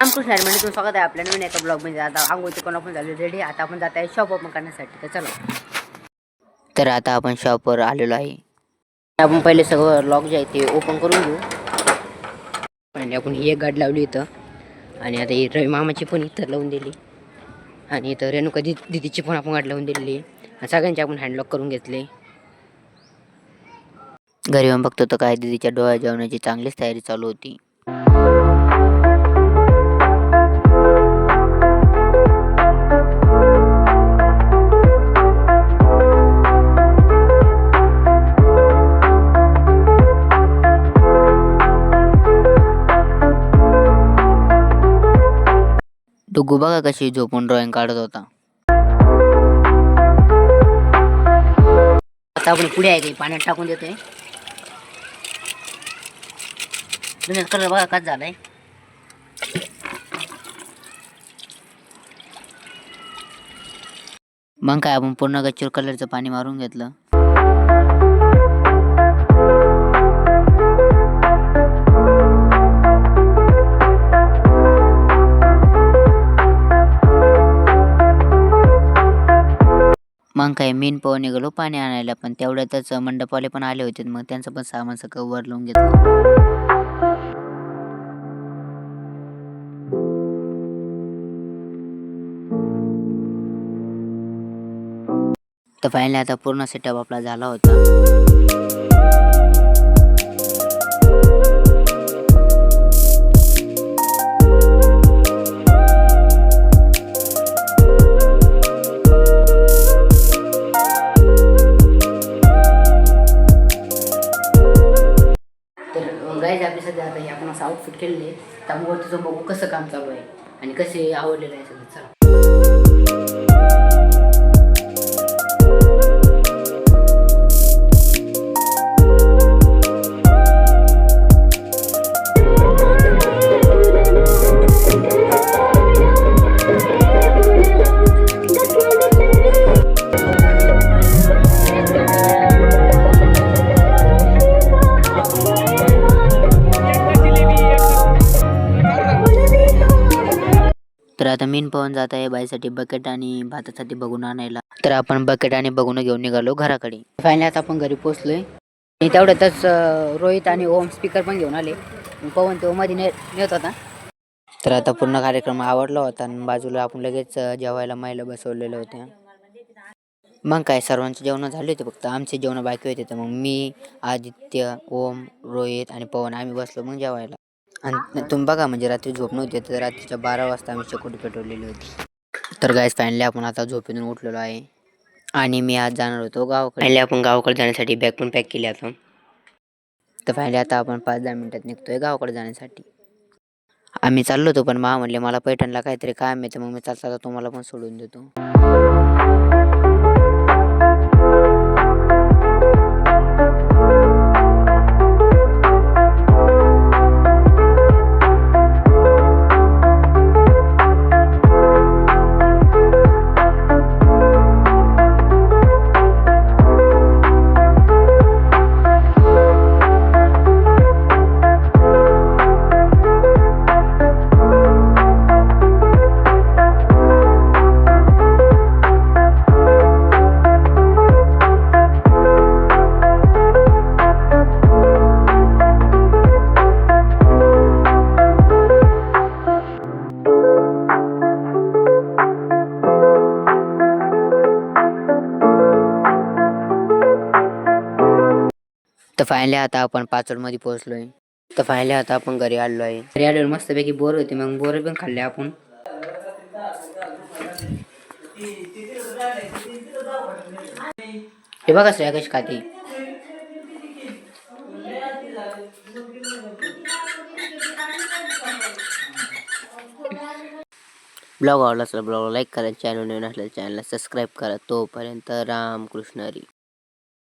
रामकृष्ण म्हणजे तुम्ही स्वागत आहे आपल्या नवीन एका ब्लॉगमध्ये. आता आंघोळचे कोण आपण झाले? रेडी आता आपण जात आहे शॉप ओपन करण्यासाठी. तर चला. तर आता आपण शॉपवर आलेलो आहे. आपण पहिले सगळं लॉक जे आहे ते ओपन करून घेऊ. आणि आपण ही एक गाडी लावली इथं. आणि आता ही रवी मामाची पण इथं लावून दिली. आणि इथं रेणुका दि दिदीची पण आपण गाडी लावून दिलेली. आणि सगळ्यांचे आपण हँडलॉक करून घेतले. घरी येऊन बघतो तर काय दिदीच्या डोळ्या जेवणाची चांगलीच तयारी चालू होती. डुगू बघा कशी झोपून ड्रॉइंग काढत होता. आता आपण पुढे आहे काही पाण्यात टाकून देतोय. तुम्ही कलर बघा काय झालाय. मग काय आपण पूर्ण गच्चीवर कलरचं पाणी मारून घेतलं. मग काय मीन पवन निघालो पाणी आणायला पण. तेवढ्यातच मंडपवाले पण आले होते मग त्यांचं पण सामान सगळं वर लावून घेतलं. तर फायनली आता पूर्ण सेटअप आपला झाला होता. सध्या आता हे आपण असं आउटफिट केलेलं आहे त्यामुळे तुझं बघू कसं काम चालू आहे आणि कसे आवडलेलं आहे सगळं. चला. तर आता मीन पवन जात आहे बाईसाठी बकेट आणि भातासाठी बघून आणायला. तर आपण बकेट आणि बघून घेऊन निघालो घराकडे. फायनली आता आपण घरी पोहोचलोय. आणि तेवढ्यातच रोहित आणि ओम स्पीकर पण घेऊन आले. पवन तो मध्ये नेत होता. तर आता पूर्ण कार्यक्रम आवडला होता आणि बाजूला आपण लगेच जेवायला मायला बसवलेल्या होत्या. मग काय सर्वांचे जेवण झाले होते फक्त? आमचे जेवण बाकी होते. तर मग मी आदित्य ओम रोहित आणि पवन आम्ही बसलो मग जेवायला. आणि तुम्ही बघा म्हणजे रात्री झोप नव्हती तर रात्रीच्या बारा वाजता आम्ही चकोटी पेटवलेली होती. तर गायस फायनली आपण आता झोपेतून उठलेलो आहे. आणि मी आज जाणार होतो गावाकडे. फायनली आपण गावाकडे जाण्यासाठी बॅग पण पॅक केली आता. तर फायनली आता आपण पाच दहा मिनिटात निघतोय गावाकडे जाण्यासाठी. आम्ही चाललो होतो पण मा म्हणले मला पैठणला काहीतरी काम आहे तर मग मी चालता तुम्हाला पण सोडून देतो. फायनली आता आपण पाचोडमध्ये पोहोचलोय. तर फायनली आता आपण घरी आलो आहे घरी आल्यावर मस्तपैकी बोर होते मग बोर पण खाल्ले आपण. हे बघा श्रेया कशी खाते. ब्लॉग आवडला असला ब्लॉग लाईक करा चॅनल नवीन असल्या चॅनलला सबस्क्राईब करा. तोपर्यंत राम कृष्णरी